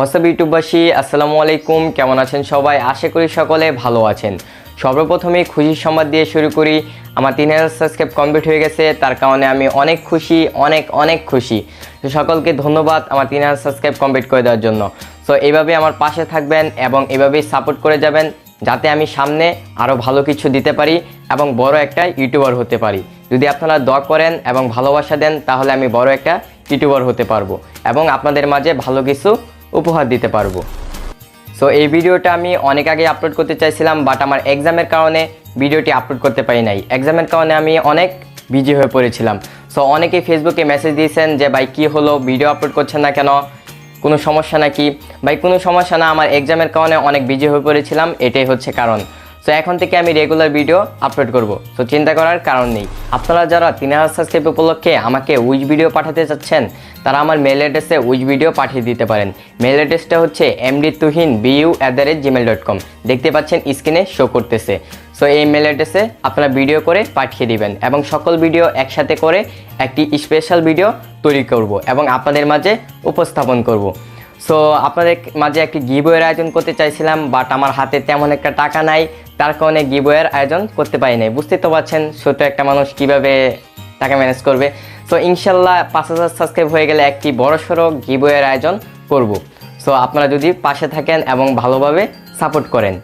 WhatsApp ইউটিউববাসী আসসালামু আলাইকুম। কেমন আছেন সবাই? আশা করি সকলে ভালো আছেন। সর্বপ্রথমে খুশির সংবাদ দিয়ে শুরু করি। আমার তিন হাজার সাবস্ক্রাইব কমপ্লিট হয়ে গেছে। তার কারণে আমি অনেক খুশি, অনেক অনেক খুশি। তো সকলকে ধন্যবাদ আমার তিন হাজার সাবস্ক্রাইব কমপ্লিট করে দেওয়ার জন্য। সো এইভাবে আমার পাশে থাকবেন এবং এভাবেই সাপোর্ট করে যাবেন, যাতে আমি সামনে আরও ভালো কিছু দিতে পারি এবং বড় একটা ইউটিউবার হতে পারি। যদি আপনারা দোয়া করেন এবং ভালোবাসা দেন, তাহলে আমি বড় একটা ইউটিউবার হতে পারব। এবং আপনাদের মাঝে ভালো কিছু উপহার দিতে পারব। সো এই ভিডিওটা আমি অনেক আগে আপলোড করতে চাইছিলাম বাট আমার এক্সামের কারণে ভিডিওটি আপলোড করতে পারি নাই। এক্সামের কারণে আমি অনেক বিজি হয়ে পড়েছিলাম। সো অনেকে ফেসবুকে মেসেজ দিয়েছেন যে, ভাই, কী হলো? ভিডিও আপলোড করছেন না কেন? কোনো সমস্যা নাকি? ভাই, কোনো সমস্যা না, আমার এক্সামের কারণে অনেক বিজি হয়ে পড়েছিলাম, এটাই হচ্ছে কারণ। সো এখন থেকে আমি রেগুলার ভিডিও আপলোড করব। সো চিন্তা করার কারণ নেই। আপনারা যারা তিন হাজার সাবস্ক্রাইব উপলক্ষে আমাকে উইচ ভিডিও পাঠাতে চাচ্ছেন, তারা আমার মেল অ্যাড্রেসে উইচ ভিডিও পাঠিয়ে দিতে পারেন। মেল অ্যাড্রেসটা হচ্ছে MD Tuhin BU at the rate Gmail dot com দেখতে পাচ্ছেন স্ক্রিনে শো করতেছে। সো এই মেল অ্যাড্রেসে আপনারা ভিডিও করে পাঠিয়ে দিবেন এবং সকল ভিডিও একসাথে করে একটি স্পেশাল ভিডিও তৈরি করব এবং আপনাদের মাঝে উপস্থাপন করব। সো আপনাদের মাঝে একটি গিবয়ের আয়োজন করতে চাইছিলাম বাট আমার হাতে তেমন একটা টাকা নাই, তার কারণে গিবয়ের আয়োজন করতে পারি নাই। বুঝতে তো পারছেন, ছোট একটা মানুষ কীভাবে টাকা ম্যানেজ করবে। সো ইনশাল্লাহ পাঁচ হাজার সাবস্ক্রাইব হয়ে গেলে একটি বড় সড়ো গিবয়ের আয়োজন করব। সো আপনারা যদি পাশে থাকেন এবং ভালোভাবে সাপোর্ট করেন।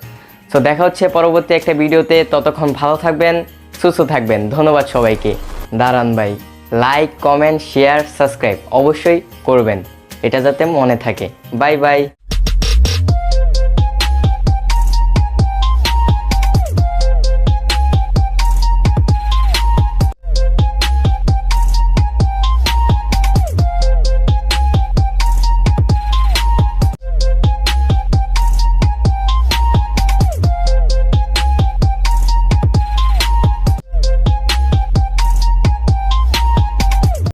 সো দেখা হচ্ছে পরবর্তী একটা ভিডিওতে, ততক্ষণ ভালো থাকবেন, সুস্থ থাকবেন। ধন্যবাদ সবাইকে। দাঁড়ান ভাই লাইক কমেন্ট শেয়ার সাবস্ক্রাইব অবশ্যই করবেন। এটা যাতে মনে থাকে। Bye bye.